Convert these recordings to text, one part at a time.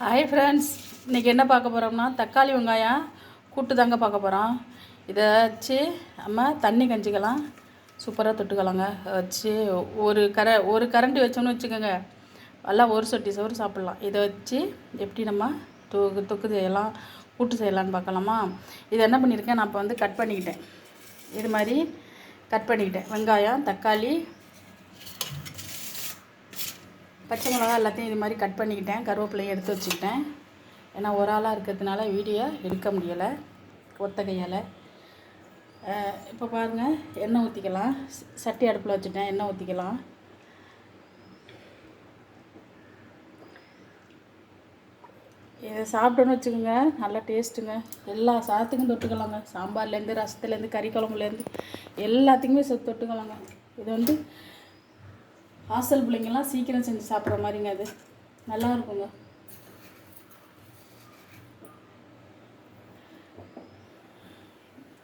Hi friends இன்றைக்கி என்ன பார்க்க போகிறோம்னா தக்காளி வெங்காயம் கூட்டு தாங்க பார்க்க போகிறோம் இதை வச்சு நம்ம தண்ணி கஞ்சிக்கலாம். சூப்பராக தொட்டுக்கலாங்க. வச்சு ஒரு கர ஒரு கரண்டி வச்சோம்னு வச்சுக்கோங்க. எல்லாம் ஒரு சொட்டி சோறு சாப்பிட்லாம். இதை வச்சு எப்படி நம்ம தொக்கு தொக்கு செய்யலாம் கூட்டு செய்யலான்னு பார்க்கலாமா? இதை என்ன பண்ணியிருக்கேன் நான் இப்போ வந்து கட் பண்ணிக்கிட்டேன். இது மாதிரி கட் பண்ணிக்கிட்டேன். வெங்காயம் தக்காளி பச்சை மிளகா எல்லாத்தையும் இது மாதிரி கட் பண்ணிக்கிட்டேன். கருவேப்பிலையும் எடுத்து வச்சுக்கிட்டேன். ஏன்னா ஒரு ஆளாக இருக்கிறதுனால வீடியோ எடுக்க முடியலை. ஒத்த கையால் இப்போ பாருங்கள் எண்ணெய் ஊற்றிக்கலாம் சட்டி அடுப்பில் வச்சுட்டேன். எண்ணெய் ஊற்றிக்கலாம் இதை சாப்பிட்டோன்னு வச்சுக்கோங்க. நல்லா டேஸ்ட்டுங்க. எல்லா சாதத்துக்கும் தொட்டுக்கலாங்க. சாம்பார்லேருந்து ரசத்துலேருந்து கறி குழம்புலேருந்து எல்லாத்துக்குமே தொட்டுக்கலாங்க. இது வந்து ஹாஸ்டல் பிள்ளைங்கள்லாம் சீக்கிரம் செஞ்சு சாப்பிட்ற மாதிரிங்க அது. நல்லா இருக்குங்க.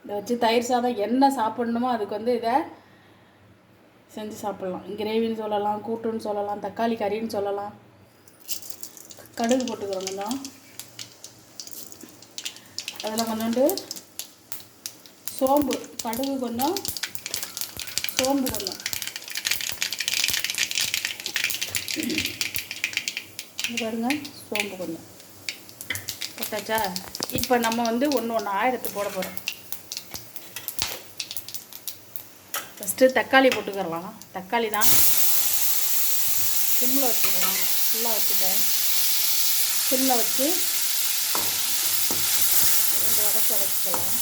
இதை வச்சு தயிர் சாதம் என்ன சாப்பிட்ணுமோ அதுக்கு வந்து இதை செஞ்சு சாப்பிட்லாம். கிரேவின்னு சொல்லலாம் கூட்டுன்னு சொல்லலாம் தக்காளி கறின்னு சொல்லலாம். கடுகு போட்டுக்கிறோங்க தான் அதில் கொஞ்சோண்டு சோம்பு கடுகு கொஞ்சம் சோம்பு கொஞ்சம். இது பாருங்க சோம்பு கொஞ்சம் போட்டாச்சா? இப்போ நம்ம வந்து ஒன்று ஒன்று ஆயிரத்து போட போகிறோம் ஃபஸ்ட்டு தக்காளி போட்டுக்கிறலாம். தக்காளி தான் சிம்மில் வச்சுக்கலாம். ஃபுல்லாக வச்சுட்டேன். சிம்மில் வச்சு ரெண்டு வடக்கு வதக்கிக்கலாம்.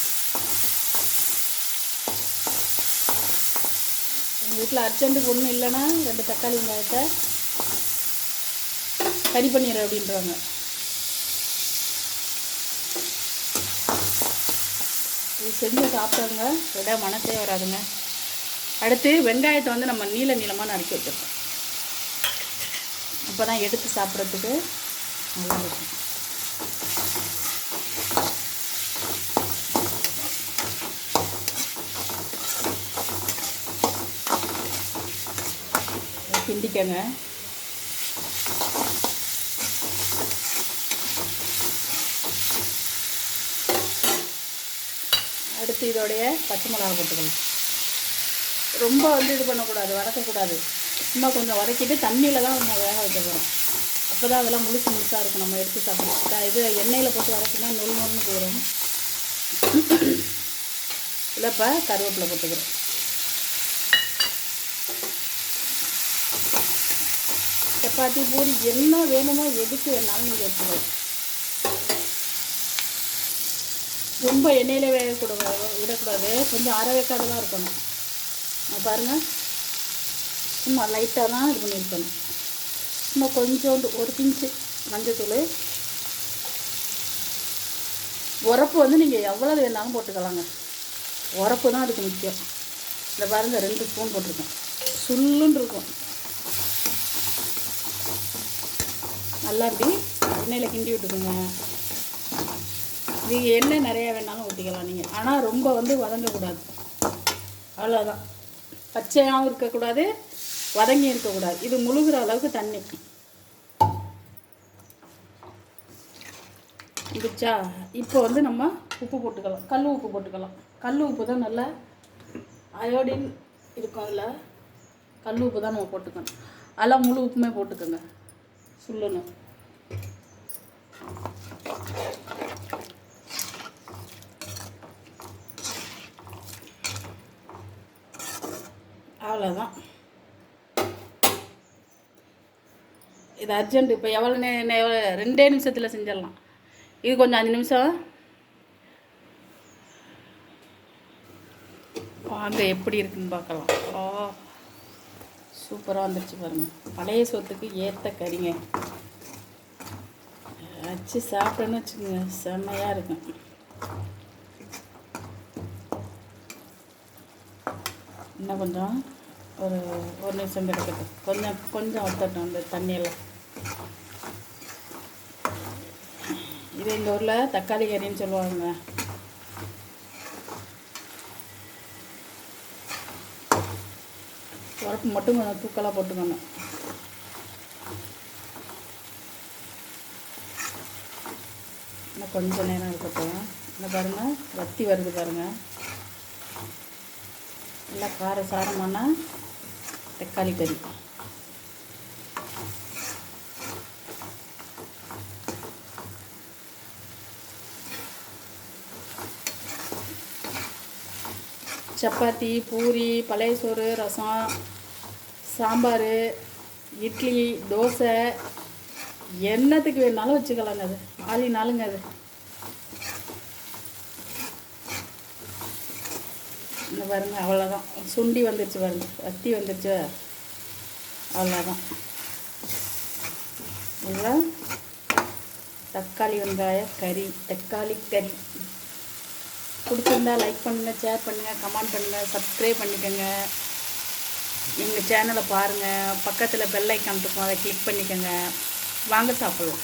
எங்கள் வீட்டில் அர்ஜென்ட்டுக்கு ஒன்றும் இல்லைன்னா ரெண்டு தக்காளி வெங்காயத்தை கறி பண்ணிடுற அப்படின்றாங்க. இது செஞ்சு சாப்பிட்டவங்க விட மனசே வராதுங்க. அடுத்து வெங்காயத்தை வந்து நம்ம நீல நீளமாக நறுக்கி வச்சிருக்கோம். அப்போ தான் எடுத்து சாப்பிட்றதுக்கு நல்லா இருக்கும். கிண்டிக்கங்க அடுத்து இதோடைய பச்சை மிளகா போட்டுக்கலாம் ரொம்ப வந்து இது பண்ணக்கூடாது வதக்கக்கூடாது. சும்மா கொஞ்சம் வதக்கிட்டு தண்ணியில் தான் நம்ம வேக வைக்க போகிறோம் அப்போ தான் அதெல்லாம் முழுசு முழுசாக இருக்கும். நம்ம எடுத்து சாப்பிடலாம் இது எண்ணெயில் போட்டு வதக்கினா நொல் நொல்னு போயிடும் இல்லை இப்போ கருவேப்பிலை போட்டுக்கிறோம். சப்பாத்தி பூரி என்ன வேணுமோ எதுக்கு வேணாலும் நீங்கள் எடுத்துக்கலாம். ரொம்ப எண்ணெயில் வேகக்கூடாது விடக்கூடாது. கொஞ்சம் அரை வேக்காடு தான் இருக்கணும். நான் பாருங்கள் சும்மா லைட்டாக தான் இது பண்ணியிருக்கணும். சும்மா கொஞ்சோண்டு ஒரு பிஞ்சு மஞ்சத்தூள் உரப்பு வந்து நீங்கள் எவ்வளோ வேணாலும் போட்டுக்கலாங்க. உரப்பு தான் அதுக்கு முக்கியம். இந்த பாருங்கள் ரெண்டு ஸ்பூன் போட்டிருக்கேன் சுள்ளுன்னு இருக்கும். நல்லா எண்ணெயில் கிண்டி விட்டுக்குங்க. நீங்கள் எண்ணெய் நிறையா வேணாலும் ஊற்றிக்கலாம் நீங்கள் ஆனால் ரொம்ப வந்து வதங்கக்கூடாது அவ்வளோதான் பச்சையாகவும் இருக்கக்கூடாது வதங்கி இருக்கக்கூடாது. இது முழுகிற அளவுக்கு தண்ணி. இருந்துச்சா இப்போ வந்து நம்ம உப்பு போட்டுக்கலாம். கல் உப்பு போட்டுக்கலாம். கல் உப்பு தான் நல்லா அயோடின் இருக்கும் அதில் கல் உப்பு தான் நம்ம போட்டுக்கணும். அதெல்லாம் முழு உப்புமே போட்டுக்கோங்க. சுள்ளணும் அவ்வளோதான் இது அர்ஜென்ட் இப்போ எவ்வளோ நே எவ்வளோ- ரெண்டே நிமிஷத்தில் செஞ்சிடலாம். இது கொஞ்சம் அஞ்சு நிமிஷம். வாங்க எப்படி இருக்குன்னு பார்க்கலாம். ஓ சூப்பராக வந்துருச்சு பாருங்கள் பழைய சோத்துக்கு ஏற்ற கறிங்க. வச்சு சாப்பிட்டேன்னு வச்சுக்கோங்க செம்மையாக இருக்கும். இன்னும் கொஞ்சம். ஒரு ஒரு நிமிஷம் கிடக்கட்டும். கொஞ்சம் கொஞ்சம் வத்தட்டும் அந்த தண்ணியெல்லாம். இது எங்கள் ஊரில் தக்காளி கறின்னு சொல்லுவாங்க. உரப்பு மட்டும் கொஞ்சம் தூக்கலாக போட்டுக்கணும் இன்னும் கொஞ்ச நேரம் இருக்கட்டும். இந்த பாருங்கள் வத்தி வருது பாருங்கள் நல்லா கார சாரமானால் தக்காளி கறி. சப்பாத்தி பூரி பழைய சோறு ரசம் சாம்பார் இட்லி தோசை. என்னத்துக்கு வேணாலும் வச்சுக்கலாங்க அது. ஆளினாலுங்க அது. இந்த பாருங்க அவ்வளோதான் சுண்டி வந்துருச்சு பாருங்க. வத்தி வந்துருச்சு? அவ்வளோதான் இதில் தக்காளி வெங்காய கறி தக்காளி கறி. பிடிச்சிருந்தா லைக் பண்ணுங்கள் ஷேர் பண்ணுங்கள் கமெண்ட் பண்ணுங்கள் சப்ஸ்கிரைப் பண்ணிக்கோங்க. எங்கள் சேனலை பாருங்கள் பக்கத்தில் பெல் ஐக்கான் இருக்கும் அதை கிளிக் பண்ணிக்கோங்க. வாங்க சாப்பிட்லாம்.